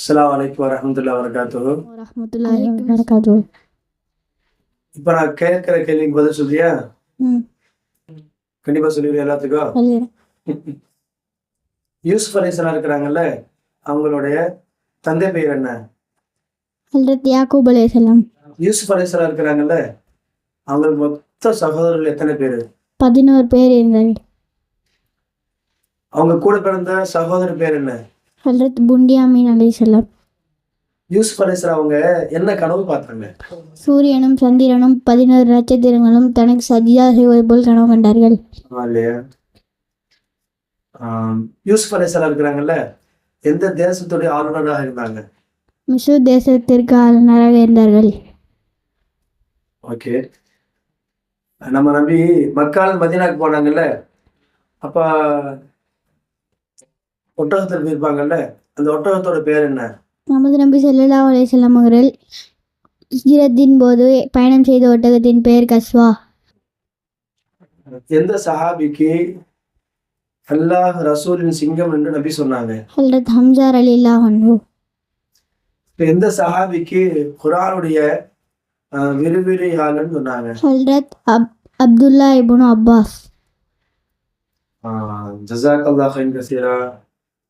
அஸ்ஸலாமு அலைக்கும் வரஹ்மத்துல்லாஹி வரகாத்துஹு வரஹ்மத்துல்லாஹி வபரகாத்துஹு. இப்போ நான் கேட்குற கேள்விக்கு பதில் சொல்றியா? கண்டிப்பா சொல்லிடுவேன் எல்லாத்துக்கும். யூசுப் அலைஹிஸ்ஸலாம் இருக்கிறாங்கல்ல அவங்களுடைய தந்தை பெயர் என்ன? ஹல்ரத் யாக்கூப் அலைஹிஸ்ஸலாம் யூசுப் அலைஹிஸ்ஸலாம் இருக்கிறாங்கல்ல அவங்களுக்கு மொத்த சகோதரர்கள் எத்தனை பேர்? பதினோரு பேர் இருந்தார்கள் அவங்க கூட பிறந்த சகோதரர் பேர் என்ன? ஹல்ரத் புண்டியாமீன் அலைஹிஸ்ஸலாம் யூசுப் அலைஹிஸ்ஸலாம் அவங்க என்ன கனவு பார்த்தாங்க? சூரியனும் சந்திரனும் பதினோரு நட்சத்திரங்களும் தனக்கு சஜிதா செய்வது போல் கனவு கண்டார்கள். இல்லையா? யூசுப் அலைஹிஸ்ஸலாம் இருக்கிறாங்கல்ல எந்த தேசத்துடைய ஆளுநராக இருந்தாங்க? மிசு தேசத்திற்கு ஆளுநராக இருந்தார்கள். ஓகே. நம்ம நம்பி மக்கால் மதீனாக்கு போனாங்கல்ல அப்ப ஒட்டகத்தில் போயிருப்பாங்கல்ல? அந்த ஒட்டகத்தோட பேர் என்ன? நமது நபி ஸல்லல்லாஹு அலைஹி வஸல்லம் அவர்கள் ஹிஜ்ரத்தின் போது பயணம் செய்த ஒட்டகத்தின் பெயர் கஸ்வா. எந்த சஹாபிக்கு அல்லாஹ் ரசூலின் சிங்கம் என்று நபி சொன்னாங்க? ஹல்ரத் ஹம்சா ரலில்லாஹு அன்ஹு. எந்த சஹாபிக்கு குரானுடைய அஹ், விரிவிரியாளன்னு சொன்னாங்க? ஹல்ரத் அப் அப்துல்லா இப்னு அப்பாஸ். ஜசாக் அல்லாஹ் கசீரா.